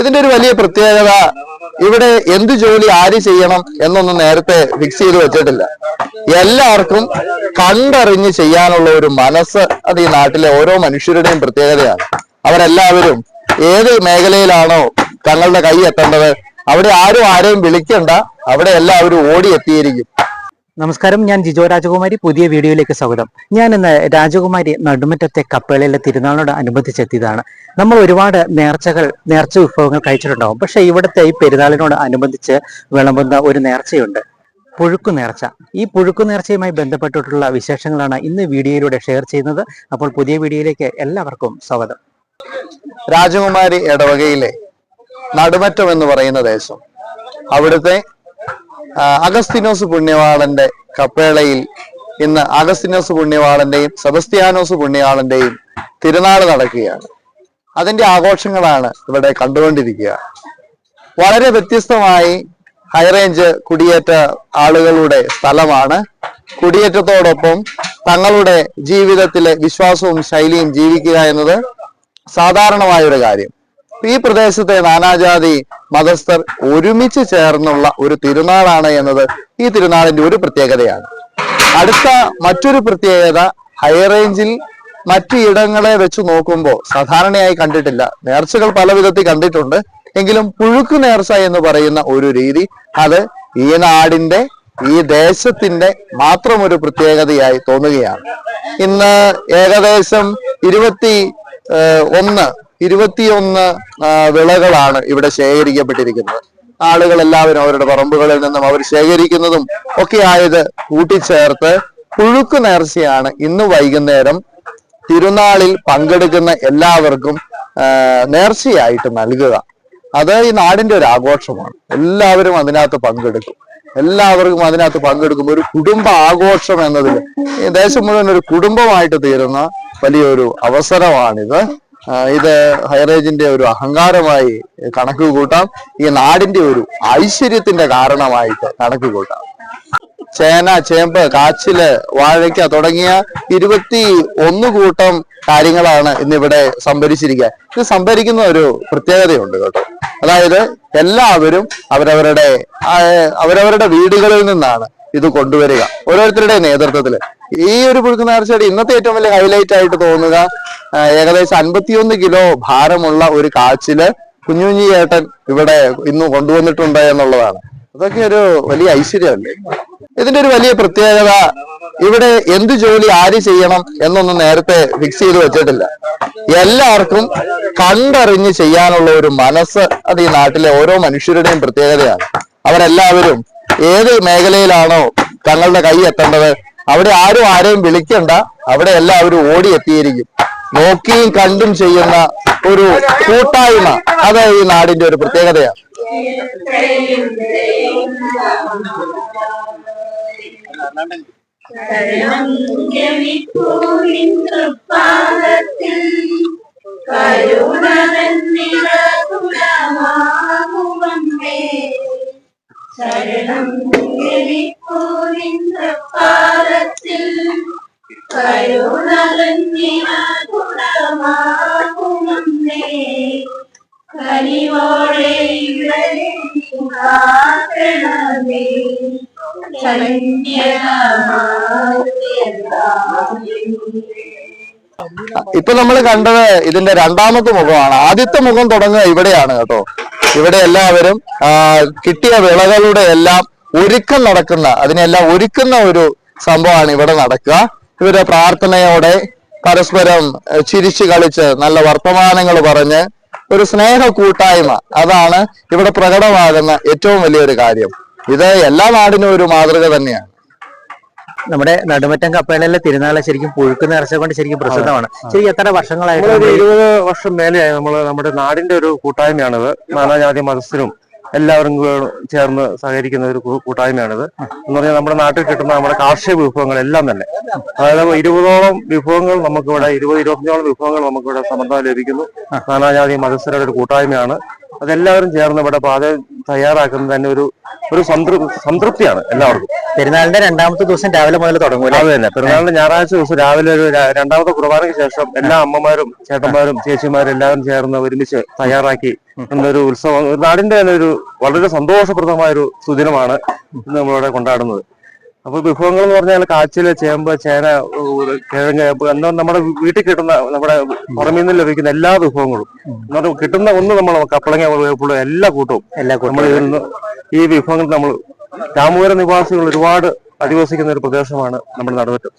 ഇതിന്റെ ഒരു വലിയ പ്രത്യേകത ഇവിടെ എന്ത് ജോലി ആര് ചെയ്യണം എന്നൊന്നും നേരത്തെ ഫിക്സ് ചെയ്ത് വെച്ചിട്ടില്ല. എല്ലാവർക്കും കണ്ടറിഞ്ഞ് ചെയ്യാനുള്ള ഒരു മനസ്സ് അത് ഈ നാട്ടിലെ ഓരോ മനുഷ്യരുടെയും പ്രത്യേകതയാണ്. അവരെല്ലാവരും ഏത് മേഖലയിലാണോ തങ്ങളുടെ കൈ എത്തേണ്ടത് അവിടെ ആരും ആരെയും വിളിക്കണ്ട അവിടെ എല്ലാവരും ഓടി എത്തിയിരിക്കും. നമസ്കാരം ഞാൻ ജിജോ രാജകുമാരി പുതിയ വീഡിയോയിലേക്ക് സ്വാഗതം. ഞാൻ ഇന്ന് രാജകുമാരി നടുമുറ്റത്തെ കപ്പേളയിലെ തിരുനാളിനോട് അനുബന്ധിച്ചെത്തിയതാണ്. നമ്മൾ ഒരുപാട് നേർച്ചകൾ നേർച്ച വിഭവങ്ങൾ കഴിച്ചിട്ടുണ്ടാവും. പക്ഷെ ഇവിടുത്തെ ഈ പെരുന്നാളിനോട് അനുബന്ധിച്ച് വിളമ്പുന്ന ഒരു നേർച്ചയുണ്ട്. പുഴുക്കു നേർച്ച. ഈ പുഴുക്കു നേർച്ചയുമായി ബന്ധപ്പെട്ടിട്ടുള്ള വിശേഷങ്ങളാണ് ഇന്ന് വീഡിയോയിലൂടെ ഷെയർ ചെയ്യുന്നത്. അപ്പോൾ പുതിയ വീഡിയോയിലേക്ക് എല്ലാവർക്കും സ്വാഗതം. രാജകുമാരി ഇടവകയിലെ നടുമറ്റം എന്ന് പറയുന്ന ദേശം. അവിടുത്തെ അഗസ്തിനോസ് പുണ്യവാളന്റെ കപ്പേളയിൽ ഇന്ന് അഗസ്തിനോസ് പുണ്യവാളന്റെയും സെബസ്ത്യാനോസ് പുണ്യവാളന്റെയും തിരുനാൾ നടക്കുകയാണ്. അതിന്റെ ആഘോഷങ്ങളാണ് ഇവിടെ കണ്ടുകൊണ്ടിരിക്കുക. വളരെ വ്യത്യസ്തമായി ഹൈറേഞ്ച് കുടിയേറ്റ ആളുകളുടെ സ്ഥലമാണ്. കുടിയേറ്റത്തോടൊപ്പം തങ്ങളുടെ ജീവിതത്തിലെ വിശ്വാസവും ശൈലിയും ജീവിക്കുക എന്നത് സാധാരണമായ ഒരു കാര്യം. ഈ പ്രദേശത്തെ നാനാജാതി മതസ്ഥർ ഒരുമിച്ച് ചേർന്നുള്ള ഒരു തിരുനാളാണ് എന്നത് ഈ തിരുനാളിന്റെ ഒരു പ്രത്യേകതയാണ്. അടുത്ത മറ്റൊരു പ്രത്യേകത ഹൈറേഞ്ചിൽ മറ്റു ഇടങ്ങളെ വെച്ച് നോക്കുമ്പോൾ സാധാരണയായി കണ്ടിട്ടില്ല. നേർച്ചകൾ പല വിധത്തിൽ കണ്ടിട്ടുണ്ട്. എങ്കിലും പുഴുക്ക് നേർച്ച എന്ന് പറയുന്ന ഒരു രീതി അത് ഈ നാടിന്റെ ഈ ദേശത്തിന്റെ മാത്രം ഒരു പ്രത്യേകതയായി തോന്നുകയാണ്. ഇന്ന് ഏകദേശം ഇരുപത്തി ഒന്ന് ഇരുപത്തിയൊന്ന് വിളകളാണ് ഇവിടെ ശേഖരിക്കപ്പെട്ടിരിക്കുന്നത്. ആളുകൾ എല്ലാവരും അവരുടെ പറമ്പുകളിൽ നിന്നും അവർ ശേഖരിക്കുന്നതും ഒക്കെ ആയത് കൂട്ടിച്ചേർത്ത് പുഴുക്ക് നേർച്ചയാണ് ഇന്ന് വൈകുന്നേരം തിരുനാളിൽ പങ്കെടുക്കുന്ന എല്ലാവർക്കും നേർച്ചയായിട്ട് നൽകുക. അത് ഈ നാടിന്റെ ഒരു ആഘോഷമാണ്. എല്ലാവരും അതിനകത്ത് പങ്കെടുക്കും. എല്ലാവർക്കും അതിനകത്ത് പങ്കെടുക്കും ഒരു കുടുംബ ആഘോഷം എന്നതിൽ ദേശം മുഴുവൻ ഒരു കുടുംബമായിട്ട് തീരുന്ന വലിയൊരു അവസരമാണിത്. ഇത് ഹൈറേജിന്റെ ഒരു അഹങ്കാരമായി കണക്ക് കൂട്ടാം. ഈ നാടിന്റെ ഒരു ഐശ്വര്യത്തിന്റെ കാരണമായിട്ട് കണക്ക് കൂട്ടാം. ചേന ചേമ്പ് കാച്ചിൽ വാഴയ്ക്ക തുടങ്ങിയ ഇരുപത്തി ഒന്ന് കൂട്ടം കാര്യങ്ങളാണ് ഇന്നിവിടെ സംഭരിച്ചിരിക്കുക. ഇത് സംഭരിക്കുന്ന ഒരു പ്രത്യേകതയുണ്ട് കേട്ടോ. അതായത് എല്ലാവരും അവരവരുടെ അവരവരുടെ വീടുകളിൽ നിന്നാണ് ഇത് കൊണ്ടുവരിക. ഓരോരുത്തരുടെ നേതൃത്വത്തിൽ ഈ ഒരു പുഴുക്ക് നേർച്ചയുടെ ഇന്നത്തെ ഏറ്റവും വലിയ ഹൈലൈറ്റ് ആയിട്ട് തോന്നുക ഏകദേശം അൻപത്തിയൊന്ന് കിലോ ഭാരമുള്ള ഒരു കാച്ചിൽ കുഞ്ഞു കുഞ്ഞു ചേട്ടൻ ഇവിടെ ഇന്ന് കൊണ്ടുവന്നിട്ടുണ്ട് എന്നുള്ളതാണ്. അതൊക്കെ ഒരു വലിയ ഐശ്വര്യമല്ലേ? ഇതിന്റെ ഒരു വലിയ പ്രത്യേകത ഇവിടെ എന്ത് ജോലി ആര് ചെയ്യണം എന്നൊന്നും നേരത്തെ ഫിക്സ് ചെയ്ത് വെച്ചിട്ടില്ല. എല്ലാവർക്കും കണ്ടറിഞ്ഞ് ചെയ്യാനുള്ള ഒരു മനസ്സ് അത് ഈ നാട്ടിലെ ഓരോ മനുഷ്യരുടെയും പ്രത്യേകതയാണ്. അവരെല്ലാവരും ഏത് മേഖലയിലാണോ തങ്ങളുടെ കൈ എത്തേണ്ടത്? അവിടെ ആരും ആരെയും വിളിക്കണ്ട. അവിടെ എല്ലാവരും ഓടി എത്തിയിരിക്കും നോക്കിയും കണ്ടും ചെയ്യുന്ന ഒരു കൂട്ടായ്മ. അത് ഈ നാടിന്റെ ഒരു പ്രത്യേകതയാണ് ൂരിപ്പാദത്തിൽ ൂരിപ്പാദത്തിൽ കരുണ ഗുണമാകുമേ കനിവോടെ ഇപ്പൊ നമ്മൾ കണ്ടത് ഇതിന്റെ രണ്ടാമത്തെ മുഖമാണ്. ആദ്യത്തെ മുഖം തുടങ്ങുക ഇവിടെയാണ് കേട്ടോ. ഇവിടെ എല്ലാവരും കിട്ടിയ വിളകളുടെ എല്ലാം ഒരുക്കം നടക്കുന്ന അതിനെല്ലാം ഒരുക്കുന്ന ഒരു സംഭവമാണ് ഇവിടെ നടക്കുക. ഇവരെ പ്രാർത്ഥനയോടെ പരസ്പരം ചിരിച്ചു കളിച്ച് നല്ല വർത്തമാനങ്ങൾ പറഞ്ഞ് ഒരു സ്നേഹ കൂട്ടായ്മ അതാണ് ഇവിടെ പ്രകടമാകുന്ന ഏറ്റവും വലിയൊരു കാര്യം. ഇത് എല്ലാ നാടിനും ഒരു മാതൃക തന്നെയാണ്. നമ്മുടെ നടുമറ്റം കപ്പേളയിലെ തിരുനാളെ ശരിക്കും പുഴുക്കു നേർച്ച കൊണ്ട് ശരിക്കും പ്രസിദ്ധമാണ്. ശരിക്കും എത്ര വർഷങ്ങളായിട്ട് ഈ- ഇരുപത് വർഷം മേലെയായി നമ്മൾ നമ്മുടെ നാടിന്റെ ഒരു കൂട്ടായ്മയാണിത്. നാനാജാതി മതസ്ഥരും എല്ലാവരും ചേർന്ന് സഹകരിക്കുന്ന ഒരു കൂട്ടായ്മയാണിത്. എന്ന് പറഞ്ഞാൽ നമ്മുടെ നാട്ടിൽ കിട്ടുന്ന നമ്മുടെ കാർഷിക വിഭവങ്ങൾ എല്ലാം തന്നെ. അതായത് ഇരുപതോളം വിഭവങ്ങൾ നമുക്കിവിടെ ഇരുപത് ഇരുപത്തഞ്ചോളം വിഭവങ്ങൾ നമുക്കിവിടെ സമ്മർദ്ദം ലഭിക്കുന്നു. നാനാജാതി മതസ്ഥരുടെ ഒരു കൂട്ടായ്മയാണ്. അതെല്ലാവരും ചേർന്ന് ഇവിടെ പാത തയ്യാറാക്കുന്നത് തന്നെ ഒരു ഒരു സംതൃപ്തിയാണ് എല്ലാവർക്കും. പെരുന്നാളിന്റെ രണ്ടാമത്തെ ദിവസം രാവിലെ മുതൽ തുടങ്ങും അത് തന്നെ. പെരുന്നാളിന്റെ ഞായറാഴ്ച ദിവസം രാവിലെ ഒരു രണ്ടാമത്തെ കുർബാനയ്ക്ക് ശേഷം എല്ലാ അമ്മമാരും ചേട്ടന്മാരും ചേച്ചിമാരും എല്ലാവരും ചേർന്ന് ഒരുമിച്ച് തയ്യാറാക്കി എന്നൊരു ഉത്സവം. നാടിന്റെ തന്നെ ഒരു വളരെ സന്തോഷപ്രദമായ ഒരു സുദിനമാണ് ഇന്ന് നമ്മളിവിടെ കൊണ്ടാടുന്നത്. അപ്പൊ വിഭവങ്ങൾ എന്ന് പറഞ്ഞാൽ കാച്ചിൽ ചേമ്പ് ചേന കിഴങ്ങ് എന്തോ നമ്മുടെ വീട്ടിൽ കിട്ടുന്ന നമ്മുടെ പുറമേ നിന്ന് ലഭിക്കുന്ന എല്ലാ വിഭവങ്ങളും. എന്ന് പറഞ്ഞാൽ കിട്ടുന്ന ഒന്ന് നമ്മൾ കപ്പളങ്ങ വേപ്പുള്ള എല്ലാ കൂട്ടവും എല്ലാ നമ്മൾ ഇതിൽ ഈ വിഭവങ്ങൾ നമ്മൾ രാമപുര നിവാസികൾ ഒരുപാട് അധിവസിക്കുന്ന ഒരു പ്രദേശമാണ് നമ്മുടെ നടുവറ്റം.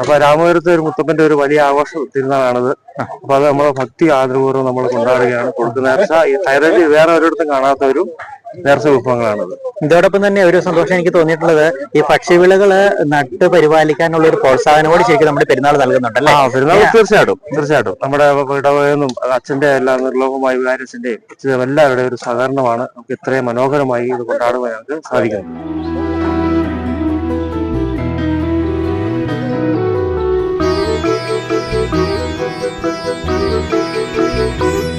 അപ്പൊ രാമപുരത്തെ ഒരു മുത്തപ്പന്റെ ഒരു വലിയ ആഘോഷ തിരുനാളാണിത്. അപ്പൊ അത് നമ്മൾ ഭക്തി ആദരപൂർവം നമ്മൾ കൊണ്ടാടുകയാണ്. കൊടുക്കുന്ന ഈ തൈറോയ്ഡ് വേറെ ഒരിടത്തും കാണാത്ത ഒരു നേർച്ച വിഭവങ്ങളാണത് ഇതോടൊപ്പം തന്നെ ഒരു സന്തോഷം എനിക്ക് തോന്നിയിട്ടുള്ളത് ഈ ഭക്ഷ്യവിളകൾ നട്ട് പരിപാലിക്കാനുള്ള ഒരു പ്രോത്സാഹനം കൂടി ശരിക്കും നമ്മുടെ പെരുന്നാൾ നൽകുന്നുണ്ടല്ലേ? ആ പെരുന്നാൾ തീർച്ചയായിട്ടും തീർച്ചയായിട്ടും. നമ്മുടെ ഇടവയെന്നും അച്ഛന്റെ എല്ലാ നിർലോഭമായ വികാരത്തിന്റെയും അച്ഛനും എല്ലാവരുടെയും ഒരു സഹകരണമാണ്. നമുക്ക് ഇത്രയും മനോഹരമായി ഇത് കൊണ്ടാടുവാൻ ഞങ്ങൾക്ക് സാധിക്കുന്നത് ും